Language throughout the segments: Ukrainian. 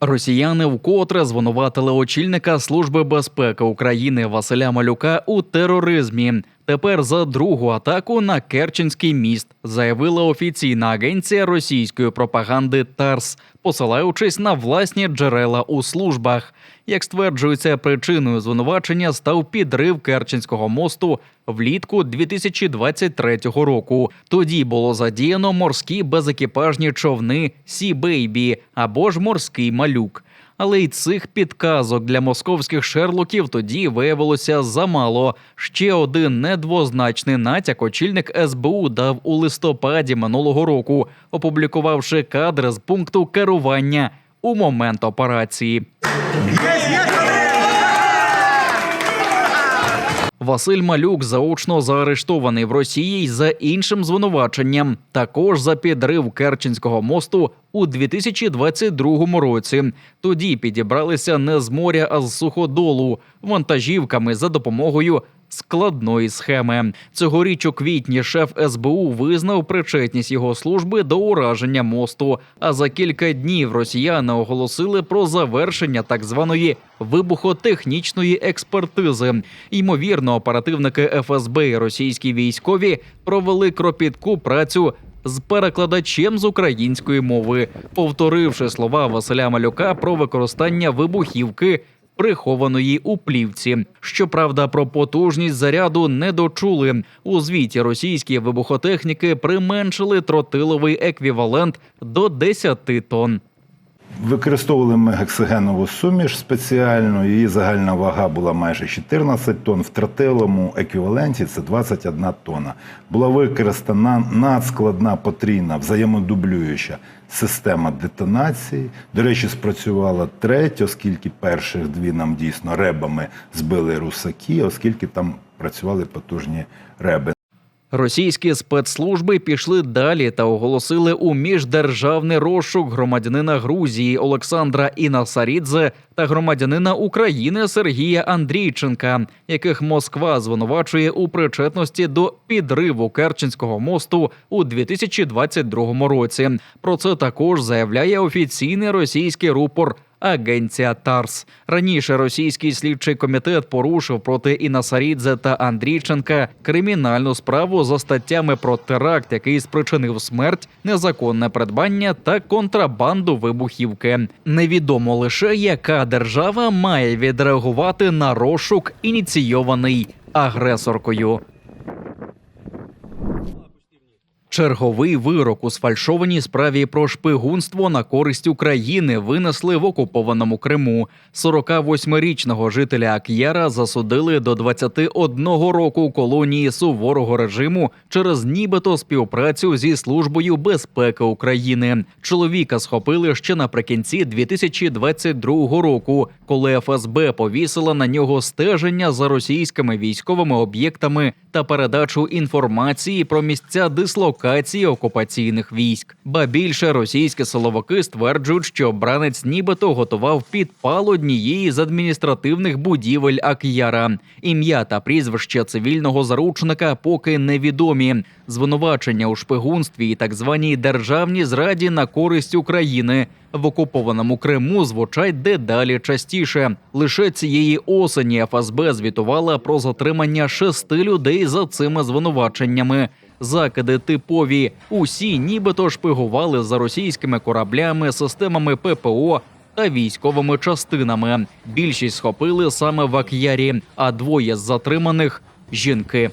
Росіяни вкотре звинуватили очільника Служби безпеки України Василя Малюка у тероризмі. Тепер за другу атаку на Керченський міст заявила офіційна агенція російської пропаганди ТАРС, посилаючись на власні джерела у службах. Як стверджується, причиною звинувачення став підрив Керченського мосту влітку 2023 року. Тоді було задіяно морські безекіпажні човни Сі Бейбі або ж морський малюк. Але й цих підказок для московських шерлоків тоді виявилося замало. Ще один недвозначний натяк очільник СБУ дав у листопаді минулого року, опублікувавши кадри з пункту керування у момент операції. Василь Малюк заочно заарештований в Росії за іншим звинуваченням, також за підрив Керченського мосту у 2022 році. Тоді підібралися не з моря, а з суходолу вантажівками за допомогою складної схеми. Цьогоріч у квітні шеф СБУ визнав причетність його служби до ураження мосту. А за кілька днів росіяни оголосили про завершення так званої вибухотехнічної експертизи. Ймовірно, оперативники ФСБ і російські військові провели кропітку працю. З перекладачем з української мови, повторивши слова Василя Малюка про використання вибухівки прихованої у плівці. Щоправда, про потужність заряду не дочули. У звіті російські вибухотехніки применшили тротиловий еквівалент до 10 тонн. Використовували ми гексогенову суміш спеціальну. Її загальна вага була майже 14 тонн. В тротиловому еквіваленті це 21 тонна. Була використана надскладна потрійна взаємодублююча система детонації. До речі, спрацювала третя, оскільки перших дві нам дійсно ребами збили русаки, оскільки там працювали потужні реби. Російські спецслужби пішли далі та оголосили у міждержавний розшук громадянина Грузії Олександра Інасарідзе та громадянина України Сергія Андрійченка, яких Москва звинувачує у причетності до підриву Керченського мосту у 2022 році. Про це також заявляє офіційний російський рупор Агенція ТАРС раніше російський слідчий комітет порушив проти Інасарідзе та Андрійченка кримінальну справу за статтями про теракт, який спричинив смерть, незаконне придбання та контрабанду вибухівки. Невідомо лише яка держава має відреагувати на розшук, ініційований агресоркою. Черговий вирок у сфальшованій справі про шпигунство на користь України винесли в окупованому Криму. 48-річного жителя Ак'яра засудили до 21 року колонії суворого режиму через нібито співпрацю зі службою безпеки України. Чоловіка схопили ще наприкінці 2022 року, коли ФСБ повісила на нього стеження за російськими військовими об'єктами та передачу інформації про місця дислокації окупаційних військ. Ба більше російські силовики стверджують, що бранець нібито готував підпал однієї з адміністративних будівель Ак'яра. Ім'я та прізвище цивільного заручника поки невідомі. Звинувачення у шпигунстві і так званій державній зраді на користь України в окупованому Криму звучать дедалі частіше. Лише цієї осені ФСБ звітувала про затримання шести людей за цими звинуваченнями. Закиди типові усі, нібито шпигували за російськими кораблями, системами ППО та військовими частинами. Більшість схопили саме в Ак'ярі, а двоє з затриманих жінки.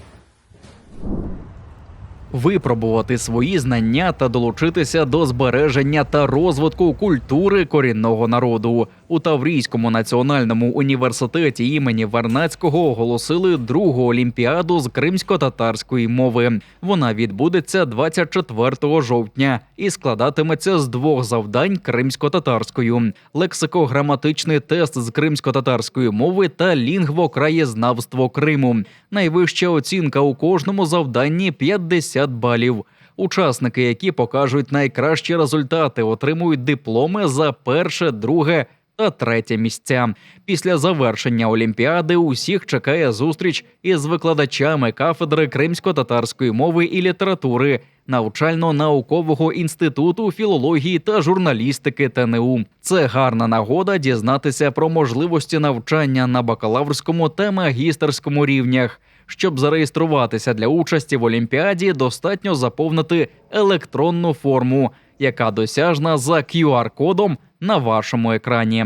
Випробувати свої знання та долучитися до збереження та розвитку культури корінного народу у Таврійському національному університеті імені Вернацького оголосили другу олімпіаду з кримсько-татарської мови. Вона відбудеться 24 жовтня і складатиметься з двох завдань кримсько-татарською: лексико-граматичний тест з кримсько-татарської мови та лінгвокраєзнавство Криму. Найвища оцінка у кожному завданні 50 балів. Учасники, які покажуть найкращі результати, отримують дипломи за перше, друге та третє місця. Після завершення олімпіади усіх чекає зустріч із викладачами кафедри кримсько-татарської мови і літератури навчально-наукового інституту філології та журналістики ТНУ. Це гарна нагода дізнатися про можливості навчання на бакалаврському та магістерському рівнях. Щоб зареєструватися для участі в Олімпіаді, достатньо заповнити електронну форму, яка досяжна за QR-кодом на вашому екрані.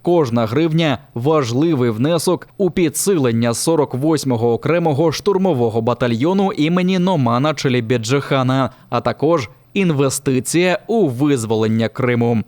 Кожна гривня важливий внесок у підсилення 48-го окремого штурмового батальйону імені Номана Челібіджихана, а також інвестиція у визволення Криму.